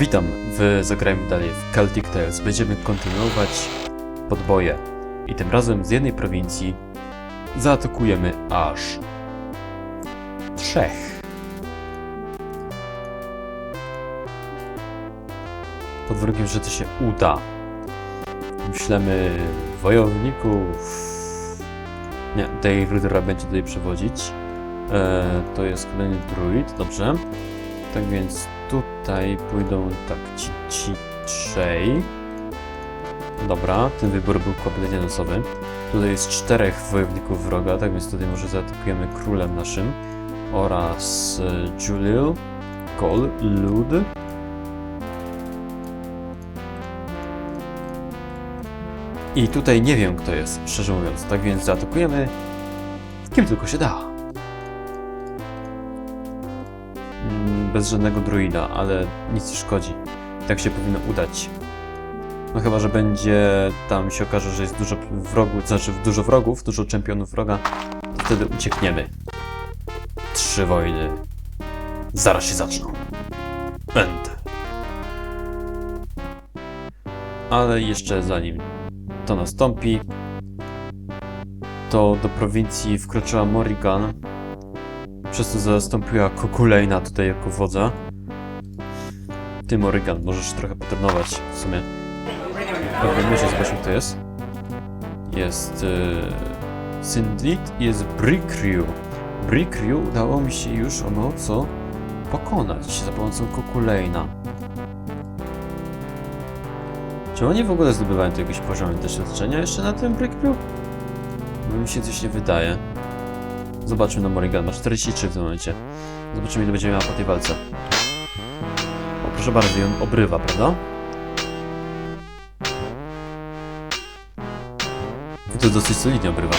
Witam w Zagrajmy dalej w Celtic Tales. Będziemy kontynuować podboje. I tym razem z jednej prowincji zaatakujemy aż trzech. Pod warunkiem, że to się uda. Myślemy wojowników. Nie, Deirdre będzie tutaj przewodzić. E, to jest kolejny druid, dobrze. Tak więc tutaj pójdą tak ci, ci trzej. Dobra, ten wybór był kompletnie losowy. Tutaj jest czterech wojowników wroga, tak więc tutaj może zaatakujemy królem naszym oraz e, Julil, Kol, Lud. I tutaj nie wiem kto jest, szczerze mówiąc, tak więc zaatakujemy kim tylko się da. Bez żadnego druida, ale nic nie szkodzi. Tak się powinno udać. No chyba, że będzie tam się okaże, że jest dużo wrogów, znaczy dużo wrogów, dużo czempionów wroga, to wtedy uciekniemy. Trzy wojny. Zaraz się zaczną. Będę. Ale jeszcze zanim to nastąpi, to do prowincji wkroczyła Morrigan, przez to zastąpiła Kokulejna tutaj jako wodza. Ty, Morrigan, możesz trochę potrenować w sumie. Dobra, myślę, zobaczmy kto jest. Jest... Yy, i jest Brickrew. Brickrew udało mi się już ono co pokonać za pomocą Kokulejna. Czy oni w ogóle zdobywają tu jakieś poziomy doświadczenia jeszcze na tym Brickrew? Bo mi się coś nie wydaje. Zobaczmy na Morrigan, ma 43 w tym momencie. Zobaczymy ile będzie miała po tej walce. O, proszę bardzo, on obrywa, prawda? I to dosyć solidnie obrywa.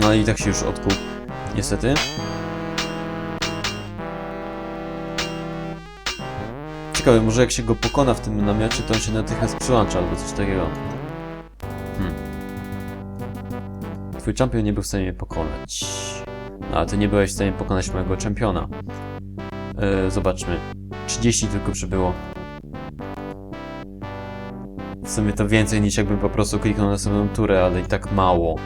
No i tak się już odkuł. Niestety. Ciekawe, może jak się go pokona w tym namiocie, to on się natychmiast przyłącza albo coś takiego. Twój czempion nie był w stanie mnie pokonać. A ty nie byłeś w stanie pokonać mojego czempiona. Yy, zobaczmy. 30 tylko przybyło. W sumie to więcej niż jakbym po prostu kliknął na samą turę, ale i tak mało.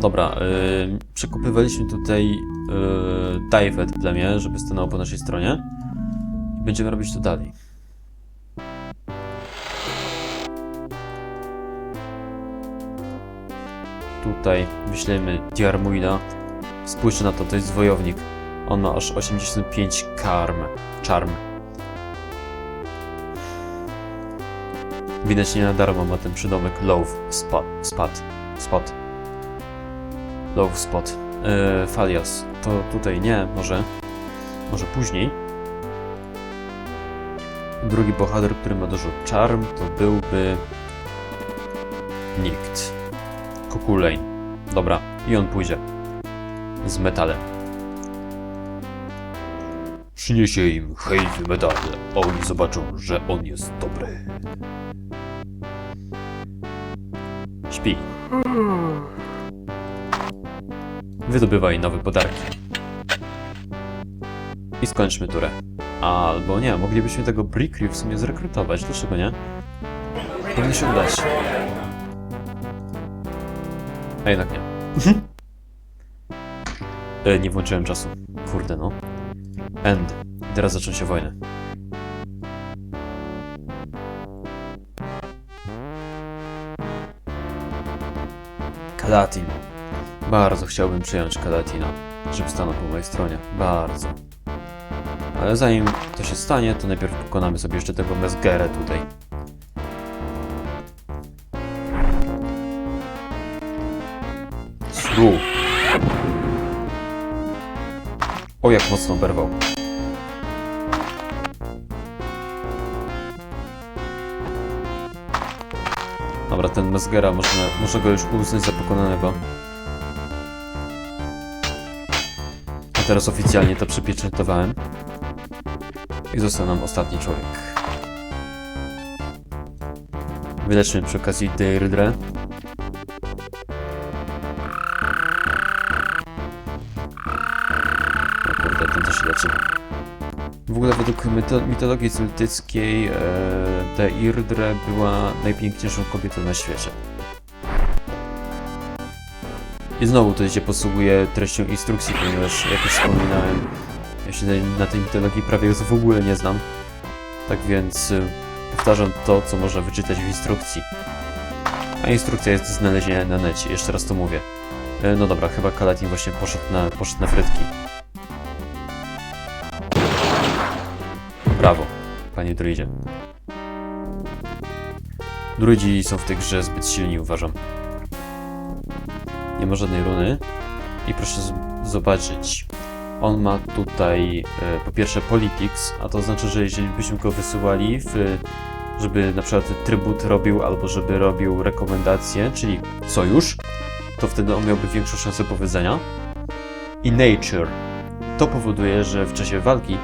Dobra, yy, przekupywaliśmy tutaj yy, Divet dla mnie, żeby stanęło po naszej stronie. I będziemy robić to dalej. Tutaj wyślemy Diarmuida. Spójrzcie na to, to jest wojownik. On ma aż 85 karm. Charm. Widać nie na darmo ma ten przydomek Love Spot. Spot. Spot. Love Spot. Yy, Falias. To tutaj nie, może. Może później. Drugi bohater, który ma dużo charm, to byłby... Nikt. Kukulejn. Dobra, i on pójdzie. Z metalem. Przyniesie im hejwy medale, a oni zobaczą, że on jest dobry. Śpi. Wydobywaj nowe podarki. I skończmy turę. Albo nie, moglibyśmy tego Brickrew w sumie zrekrutować, dlaczego nie? Powinno się udać. A jednak nie. e, nie włączyłem czasu. Kurde no. End. I teraz zaczną się wojny. Kalatin. Bardzo chciałbym przyjąć Kalatina, żeby stanął po mojej stronie. Bardzo. Ale zanim to się stanie, to najpierw pokonamy sobie jeszcze tego Mesgerę tutaj. Jak mocno oberwał. Dobra, ten Mesgera, można, można go już uznać za pokonanego. A teraz oficjalnie to przypieczętowałem. I został nam ostatni człowiek. Wyleczmy przy okazji Deirdre. Mitologii celtyckiej e, Deirdre była najpiękniejszą kobietą na świecie. I znowu tutaj się posługuję treścią instrukcji, ponieważ jak już wspominałem, ja się na- tej mitologii prawie w ogóle nie znam. Tak więc y, powtarzam to, co można wyczytać w instrukcji. A instrukcja jest do znalezienia na necie, jeszcze raz to mówię. E, No dobra, chyba Kalatin właśnie poszedł na, poszedł na frytki. Brawo, panie druidzie. Druidzi są w tej grze zbyt silni, uważam. Nie ma żadnej runy. I proszę zobaczyć. On ma tutaj e, po pierwsze politics, a to znaczy, że jeżeli byśmy go wysyłali w żeby na przykład trybut robił, albo żeby robił rekomendacje, czyli sojusz, to wtedy on miałby większą szansę powodzenia. I nature. To powoduje, że w czasie walki,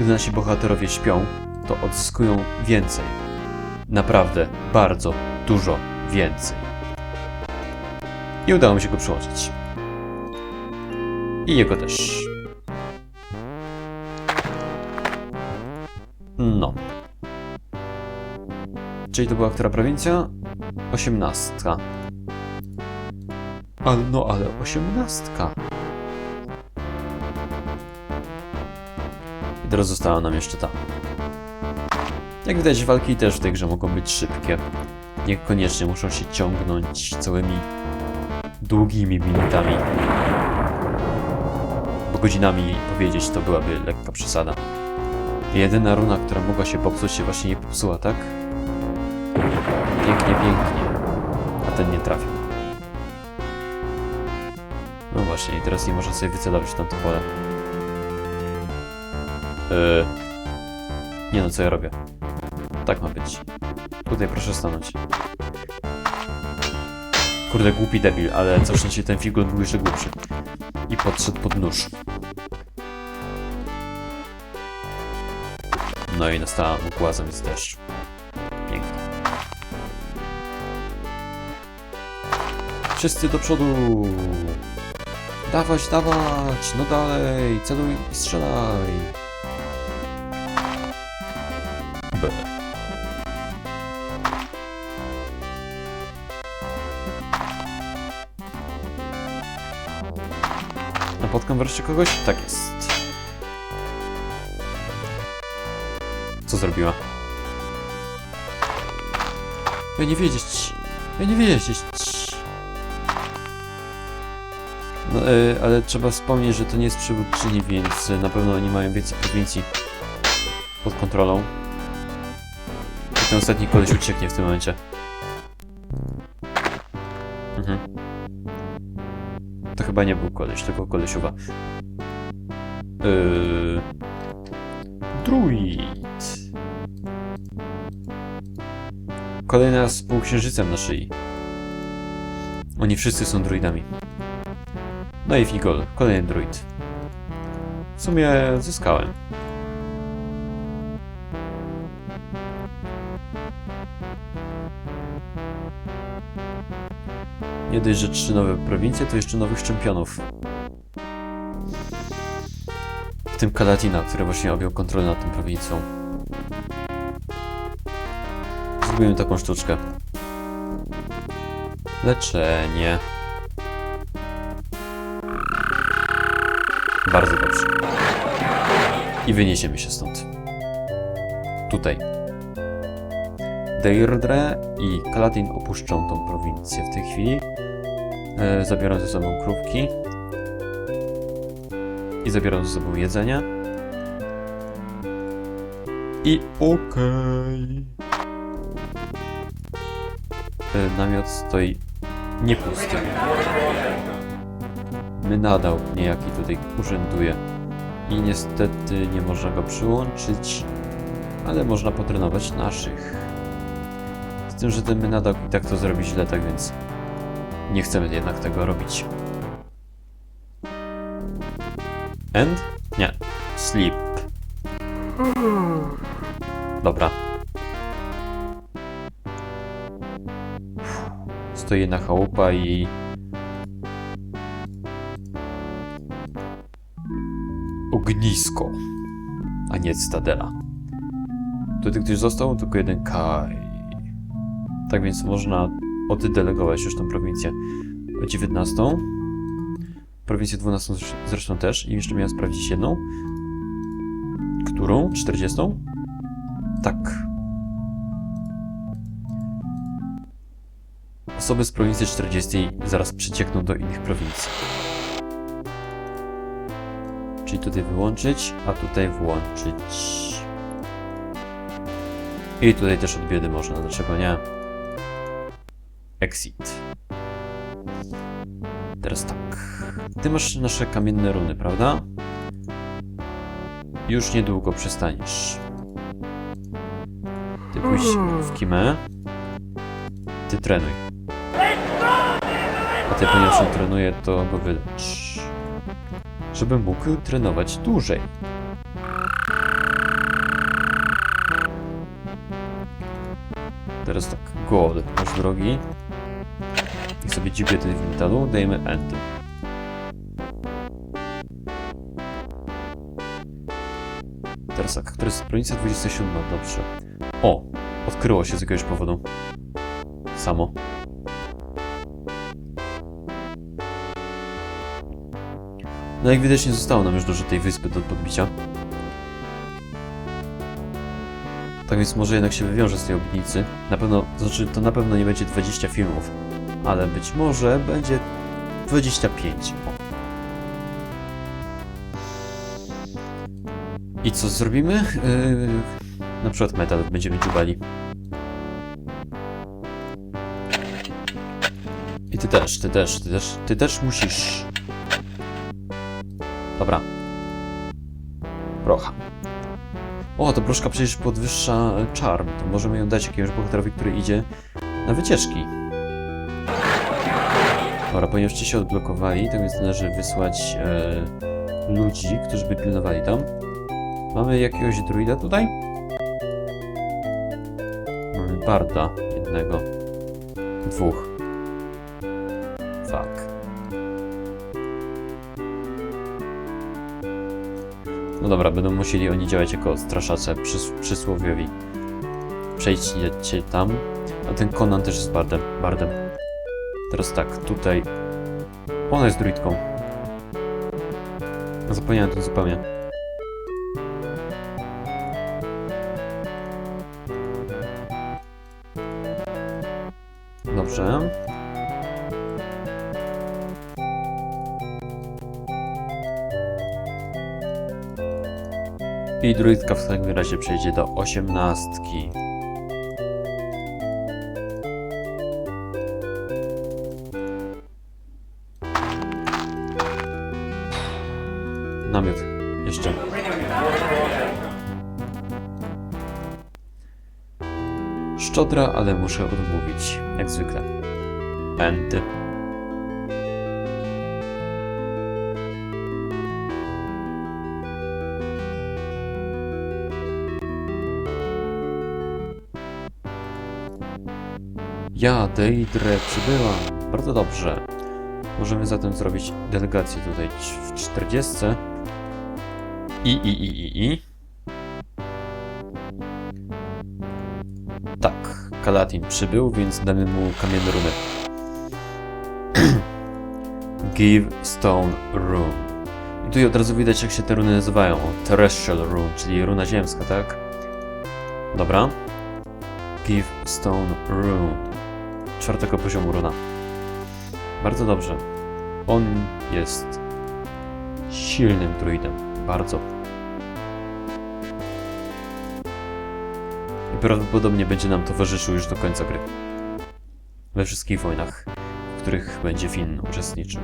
gdy nasi bohaterowie śpią, to odzyskują więcej. Naprawdę, bardzo dużo więcej. I udało mi się go przełożyć. I jego też. No. Czyli to była która prowincja? Osiemnastka. Ale no, ale osiemnastka. Teraz została nam jeszcze ta. Jak widać, walki też w tej grze mogą być szybkie. Niekoniecznie muszą się ciągnąć całymi długimi minutami. Bo godzinami powiedzieć to byłaby lekka przesada. Jedyna runa, która mogła się popsuć, się właśnie nie popsuła, tak? Pięknie, pięknie. A ten nie trafił. No właśnie, i teraz nie można sobie wycelować w tamto pole. Yy. Nie no, co ja robię? Tak ma być. Tutaj proszę stanąć. Kurde, głupi debil, ale co szczęście ten figur był jeszcze głupszy. I podszedł pod nóż. No i nastała mgła zamiast deszczu. Pięknie. Wszyscy do przodu! Dawać, dawać! No dalej! Celuj i strzelaj! Napotkam wreszcie kogoś? Tak jest. Co zrobiła? Ja nie wiedzieć. Ja nie wiedzieć. No, e, ale trzeba wspomnieć, że to nie jest przywódczyni, więc e, na pewno oni mają więcej prowincji pod kontrolą. I ten ostatni koleś ucieknie w tym momencie. To chyba nie był koleś, tylko kolesiowa. Yy... Druid. Kolejna z półksiężycem na szyi. Oni wszyscy są druidami. No i Figol, kolejny druid. W sumie zyskałem. Nie dość, że trzy nowe prowincje, to jeszcze nowych czempionów. W tym Kalatina, który właśnie objął kontrolę nad tą prowincją. Zrobimy taką sztuczkę. Leczenie. Bardzo dobrze. I wyniesiemy się stąd. Tutaj. Deirdre i Kaladin opuszczą tą prowincję w tej chwili. E, zabiorą ze sobą krówki. I zabiorą ze sobą jedzenie. I okej. E, Namiot stoi niepusty. My nadał niejaki tutaj urzęduje. I niestety nie można go przyłączyć, ale można potrenować naszych. Z tym, że ten Mynadok i tak to zrobi źle, tak więc nie chcemy jednak tego robić. End? Nie. Sleep. Dobra. Stoję na chałupa i... Ognisko. a nie Cytadela. Tutaj ktoś został, tylko jeden Kai. Tak więc można oddelegować już tą prowincję o 19. Prowincję 12 zresz- zresztą też. I jeszcze miałem sprawdzić jedną. Którą? 40? Tak. Osoby z prowincji 40 zaraz przeciekną do innych prowincji. Czyli tutaj wyłączyć, a tutaj włączyć. I tutaj też od biedy można, dlaczego nie? Exit. Teraz tak. Ty masz nasze kamienne runy, prawda? Już niedługo przestaniesz. Ty pójdź w kimę. Ty trenuj. A ty, ponieważ on trenuje, to go wylecz. Żeby mógł trenować dłużej. Teraz tak, gold, masz drogi. I sobie dzibię tutaj w metalu, dajemy enter. Teraz tak, który jest prowincja 27, dobrze. O, odkryło się z jakiegoś powodu. Samo. No jak widać nie zostało nam już dużo tej wyspy do podbicia. Tak więc może jednak się wywiąże z tej obietnicy. Na pewno, to znaczy to na pewno nie będzie 20 filmów, ale być może będzie 25. O. I co zrobimy? Yy, na przykład metal będziemy dziubali. I ty też, ty też, ty też, ty też musisz. Dobra. Procha. O, to broszka przecież podwyższa charm. To możemy ją dać jakiemuś bohaterowi, który idzie na wycieczki. Dobra, ponieważ ci się odblokowali, to więc należy wysłać e, ludzi, którzy by pilnowali tam. Mamy jakiegoś druida tutaj? Mamy barda jednego. Dwóch. Fuck. No dobra, będą musieli oni działać jako straszacze przys przysłowiowi. Przejdźcie tam. A ten Conan też jest bardem. bardem. Teraz tak, tutaj... Ona jest druidką. Zapomniałem to zupełnie. Dobrze. I druidka w takim razie przejdzie do osiemnastki. Ale muszę odmówić. Jak zwykle. Pęty. Ja, Deidre, przybyłam. Bardzo dobrze. Możemy zatem zrobić delegację tutaj w 40. I, i, i, i, i. Kalatin przybył, więc damy mu kamienne runy. Give Stone Rune. I tutaj od razu widać, jak się te runy nazywają. Terrestrial Rune, czyli runa ziemska, tak? Dobra. Give Stone Rune. Czwartego poziomu runa. Bardzo dobrze. On jest silnym druidem. Bardzo. Prawdopodobnie będzie nam towarzyszył już do końca gry. We wszystkich wojnach, w których będzie Finn uczestniczył.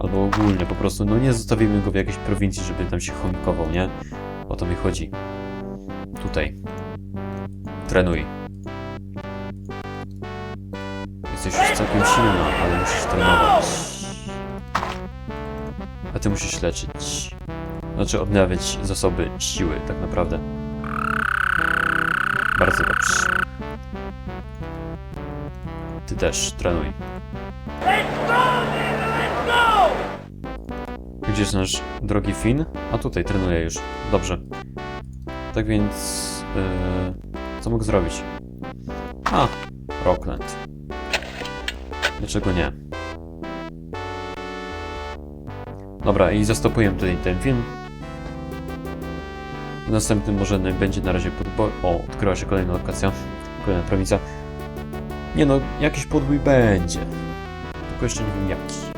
Albo ogólnie, po prostu, no nie zostawimy go w jakiejś prowincji, żeby tam się chomikował, nie? O to mi chodzi. Tutaj. Trenuj. Jesteś już całkiem silna, ale musisz trenować. A ty musisz leczyć. Znaczy odnawiać zasoby siły, tak naprawdę. Też, trenuj. Gdzie jest nasz drogi Finn? A tutaj trenuję już. Dobrze. Tak więc... Yy, co mogę zrobić? A, Rockland. Dlaczego nie? Dobra, i zastopuję tutaj ten film. W następnym może będzie na razie. O, odkryła się kolejna lokacja. Kolejna prowincja. Nie no, jakiś podbój będzie. Tylko jeszcze nie wiem jaki.